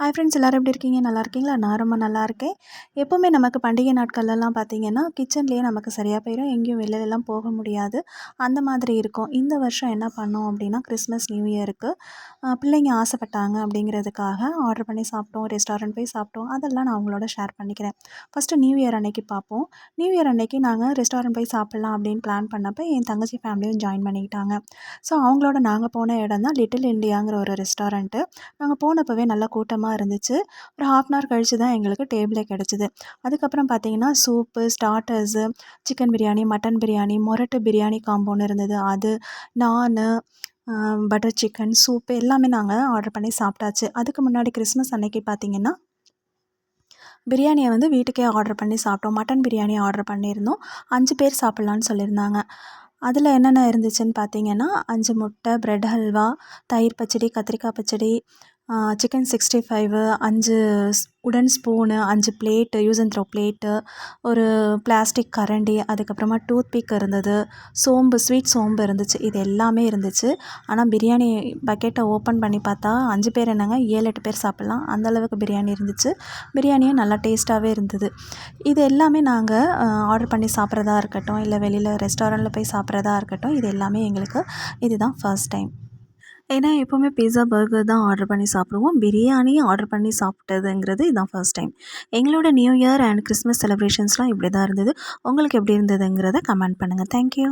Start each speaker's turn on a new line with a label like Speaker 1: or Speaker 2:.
Speaker 1: hi friends எல்லோரும் எப்படி இருக்கீங்க நல்லா இருக்கீங்களா நான் ரொம்ப நல்லா இருக்கேன் எப்போவுமே நமக்கு பண்டிகை நாட்கள்லாம் பார்த்தீங்கன்னா கிச்சன்லேயே நமக்கு சரியாக போயிடும் எங்கேயும் வெளிலலாம் போக முடியாது அந்த மாதிரி இருக்கும் இந்த வருஷம் என்ன பண்ணோம் அப்படின்னா கிறிஸ்மஸ் நியூ இயருக்கு பிள்ளைங்க ஆசைப்பட்டாங்க அப்படிங்கிறதுக்காக ஆர்டர் பண்ணி சாப்பிட்டோம் ரெஸ்டாரண்ட் போய் சாப்பிட்டோம் அதெல்லாம் நான் அவங்களோட ஷேர் பண்ணிக்கிறேன் ஃபஸ்ட்டு நியூ இயர் அன்னைக்கு பார்ப்போம் நியூ இயர் அன்னைக்கு நாங்கள் ரெஸ்டாரண்ட் போய் சாப்பிட்லாம் அப்படின்னு பிளான் பண்ணப்போ என் தங்கச்சி ஃபேமிலியும் ஜாயின் பண்ணிக்கிட்டாங்க ஸோ அவங்களோட நாங்கள் போன இடம் தான் லிட்டில் இண்டியாங்கிற ஒரு ரெஸ்டாரண்ட்டு நாங்கள் போனப்போவே நல்லா கூட்டமாக அதிகமாக இருந்துச்சு ஒரு ஹாஃப் அன் ஹவர் கழித்து தான் எங்களுக்கு டேபிளே கிடச்சிது அதுக்கப்புறம் பார்த்தீங்கன்னா soup starters chicken biryani mutton biryani மொரட்டு பிரியாணி காம்போன்னு இருந்தது அது நான் பட்டர் சிக்கன் சூப்பு எல்லாமே நாங்கள் ஆர்டர் பண்ணி சாப்பிட்டாச்சு அதுக்கு முன்னாடி கிறிஸ்மஸ் அன்னைக்கு பார்த்திங்கன்னா பிரியாணியை வந்து வீட்டுக்கே ஆர்டர் பண்ணி சாப்பிட்டோம் மட்டன் பிரியாணி ஆர்டர் பண்ணியிருந்தோம் அஞ்சு பேர் சாப்பிட்லான்னு சொல்லியிருந்தாங்க அதில் என்னென்ன இருந்துச்சுன்னு பார்த்தீங்கன்னா அஞ்சு முட்டை ப்ரெட் ஹல்வா தயிர் பச்சடி கத்திரிக்காய் பச்சடி சிக்கன் சிக்ஸ்டி ஃபைவு அஞ்சு உடன் ஸ்பூனு அஞ்சு plate use and throw plate ஒரு பிளாஸ்டிக் கரண்டி அதுக்கப்புறமா டூத் பிக் இருந்தது சோம்பு ஸ்வீட் சோம்பு இருந்துச்சு இது எல்லாமே இருந்துச்சு ஆனால் பிரியாணி பக்கெட்டை ஓப்பன் பண்ணி பார்த்தா அஞ்சு பேர் என்னங்க ஏழு எட்டு பேர் சாப்பிட்லாம் அந்தளவுக்கு பிரியாணி இருந்துச்சு பிரியாணியும் நல்லா டேஸ்ட்டாகவே இருந்தது இது எல்லாமே நாங்கள் ஆர்டர் பண்ணி சாப்பிட்றதா இருக்கட்டும் இல்லை வெளியில் ரெஸ்டாரண்ட்டில் போய் சாப்பிட்றதா இருக்கட்டும் இது எல்லாமே எங்களுக்கு இதுதான் ஃபர்ஸ்ட் டைம் ஏன்னா எப்போவுமே பீஸா பர்கர் தான் ஆர்டர் பண்ணி சாப்பிடுவோம் பிரியாணி ஆர்டர் பண்ணி சாப்பிட்டதுங்கிறது இதுதான் ஃபர்ஸ்ட் டைம் எங்களோட நியூ இயர் அண்ட் கிறிஸ்மஸ் செலிப்ரேஷன்ஸ்லாம் இப்படி தான் இருந்தது உங்களுக்கு எப்படி இருந்ததுங்கிறத கமெண்ட் பண்ணுங்கள் தேங்க்யூ